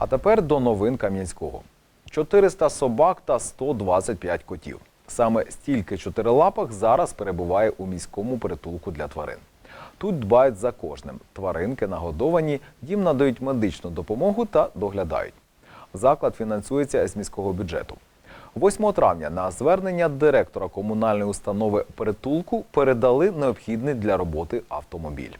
А тепер до новин Кам'янського. 400 собак та 125 котів. Саме стільки чотирилапих зараз перебуває у міському притулку для тварин. Тут дбають за кожним. Тваринки нагодовані, їм надають медичну допомогу та доглядають. Заклад фінансується з міського бюджету. 8 травня на звернення директора комунальної установи притулку передали необхідний для роботи автомобіль.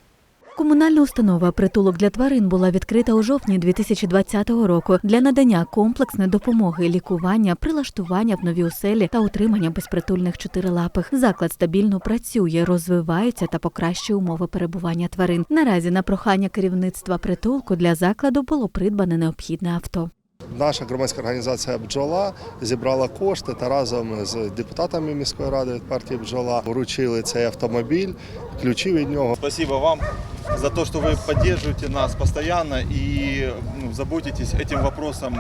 Комунальна установа притулок для тварин була відкрита у жовтні 2020 року для надання комплексної допомоги, лікування, прилаштування в нові оселі та утримання безпритульних чотирилапих. Заклад стабільно працює, розвивається та покращує умови перебування тварин. Наразі на прохання керівництва притулку для закладу було придбане необхідне авто. Наша громадська організація Бджола зібрала кошти та разом з депутатами міської ради від партії Бджола вручили цей автомобіль, ключі від нього. Спасибо вам за то, что вы поддерживаете нас постоянно и ну, заботитесь этим вопросом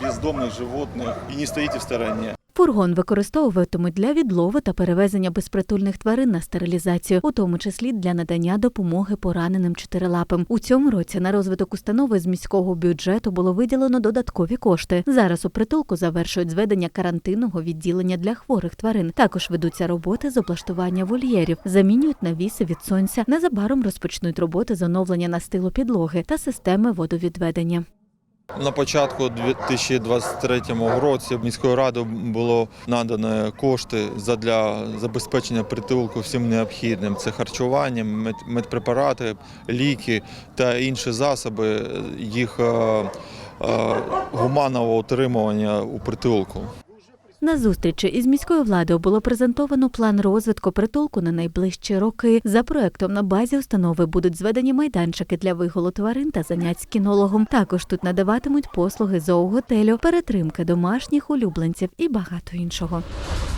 бездомных животных и не стоите в стороне. Фургон використовуватимуть для відлову та перевезення безпритульних тварин на стерилізацію, у тому числі для надання допомоги пораненим чотирилапим. У цьому році на розвиток установи з міського бюджету було виділено додаткові кошти. Зараз у притулку завершують зведення карантинного відділення для хворих тварин. Також ведуться роботи з облаштування вольєрів, замінюють навіси від сонця. Незабаром розпочнуть роботи з оновлення настилу підлоги та системи водовідведення. На початку 2023 році міською радою було надано кошти для забезпечення притулку всім необхідним. Це харчування, медпрепарати, ліки та інші засоби їх е, е, гуманного утримування у притулку. На зустрічі із міською владою було презентовано план розвитку притулку на найближчі роки. За проектом на базі установи будуть зведені майданчики для виголу тварин та занять з кінологом. Також тут надаватимуть послуги зооготелю, перетримки домашніх улюбленців і багато іншого.